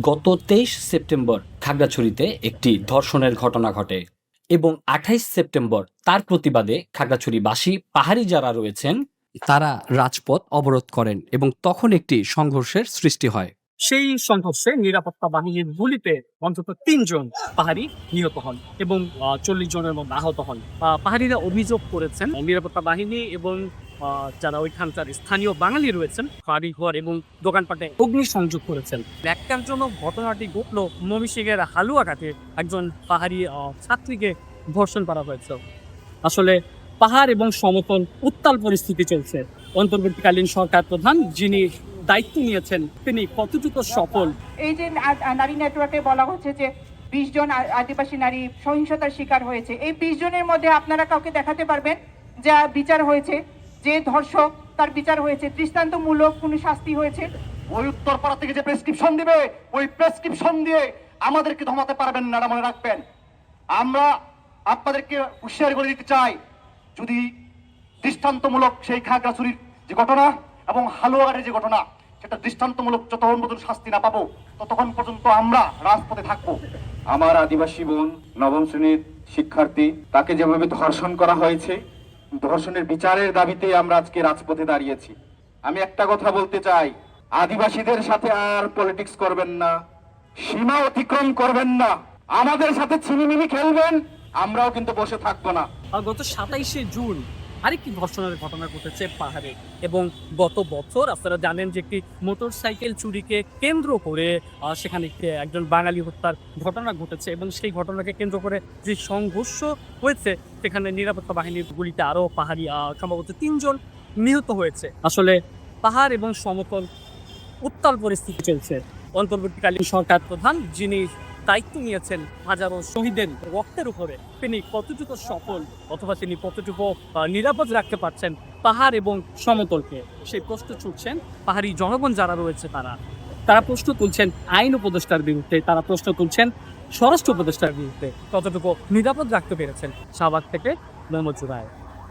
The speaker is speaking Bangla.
গত তেইশ সেপ্টেম্বর খাগড়াছড়িতে একটি ধর্ষণের ঘটনা ঘটে এবং আঠাইশ সেপ্টেম্বর তার প্রতিবাদে খাগড়াছড়িবাসী পাহাড়ি যারা রয়েছেন, তারা রাজপথ অবরোধ করেন এবং তখন একটি সংঘর্ষের সৃষ্টি হয়। সেই সংঘর্ষে নিরাপত্তা বাহিনীর গুলিতে অন্তত তিনজন পাহাড়ি নিহত হন এবং চল্লিশ জনের মধ্যে আহত হন। পাহাড়িরা অভিযোগ করেছেন, নিরাপত্তা বাহিনী এবং যারা ওইখানকার স্থানীয় বাঙালি রয়েছেন, বাড়ি ঘর এবং দোকানপাটে অগ্নি সংযোগ করেছেন ব্যাখ্যানজনক ঘটনাটি ঘটল মমিসিংহের হালুয়াঘাটে। একজন পাহাড়ি ছাত্রীকে ধর্ষণ করা হয়েছে। আসলে পাহাড় এবং সমতল উত্তাল পরিস্থিতি চলছে। অন্তর্বর্তীকালীন সরকার প্রধান যিনি দায়িত্ব নিয়েছেন, তিনি কতটুকু সফল? এই যে নারী নেটওয়ার্কে বলা হচ্ছে যে বিশ জন আদিবাসী নারী সহিংসতার শিকার হয়েছে। এই বিশ জনের মধ্যে আপনারা কাউকে দেখাতে পারবেন যা বিচার হয়েছে? যে ধর্ষক তার বিচার হয়েছে দৃষ্টান্তমূলক কোনো শাস্তি হয়েছে? ওই উত্তরপাড়া থেকে যে প্রেসক্রিপশন দিবে ওই প্রেসক্রিপশন দিয়ে আমাদেরকে ধমাতে পারবেন না মনে রাখবেন। আমরা আপনাদেরকে হুঁশিয়ারি করে দিতে চাই যদি দৃষ্টান্তমূলক সেই খাগড়াছড়ির যে ঘটনা এবং হালুয়াঘাটের যে ঘটনা সেটা দৃষ্টান্তমূলক যতক্ষণ পর্যন্ত শাস্তি না পাবো ততক্ষণ পর্যন্ত আমরা রাজপথে থাকব। আমার আদিবাসী বোন নবম শ্রেণির শিক্ষার্থী তাকে যেভাবে ধর্ষণ করা হয়েছে ধর্ষণের বিচারের দাবিতে আমরা আজকে রাজপথে দাঁড়িয়েছি। আমি একটা কথা বলতে চাই, আদিবাসীদের সাথে আর পলিটিক্স করবেন না, সীমা অতিক্রম করবেন না, আমাদের সাথে ছিনিমিনি খেলবেন, আমরাও কিন্তু বসে থাকব না। গত সাতাইশে জুন আরেকটি ধর্ষণের ঘটনা ঘটেছে পাহাড়ে এবং গত বছর আপনারা জানেন যে একটি মোটরসাইকেল চুরিকে কেন্দ্র করে সেখানে একজন বাঙালি হত্যার ঘটনা ঘটেছে এবং সেই ঘটনাকে কেন্দ্র করে যে সংঘর্ষ হয়েছে, সেখানে নিরাপত্তা বাহিনীর গুলিতে আরও পাহাড়ি সম্ভবত তিনজন নিহত হয়েছে। আসলে পাহাড় এবং সমতল উত্তাল পরিস্থিতি চলছে। অন্তর্বর্তীকালীন সরকার প্রধান যিনি দায়িত্ব নিয়েছেন হাজারো শহীদের রক্তের উপরে। তিনি কতটুকু সফল অথবা তিনি কতটুকু নিরাপদ রাখতে পারছেন পাহাড় এবং সমতলকে? সেই প্রশ্ন ছুটছেন পাহাড়ি জনগণ যারা রয়েছে তারা। তারা প্রশ্ন তুলছেন আইন উপদেষ্টার বিরুদ্ধে, তারা প্রশ্ন তুলছেন স্বরাষ্ট্র উপদেষ্টার বিরুদ্ধে। কতটুকু নিরাপদ রাখতে পেরেছেন? শাহবাগ থেকে মোহাম্মদ জুরায়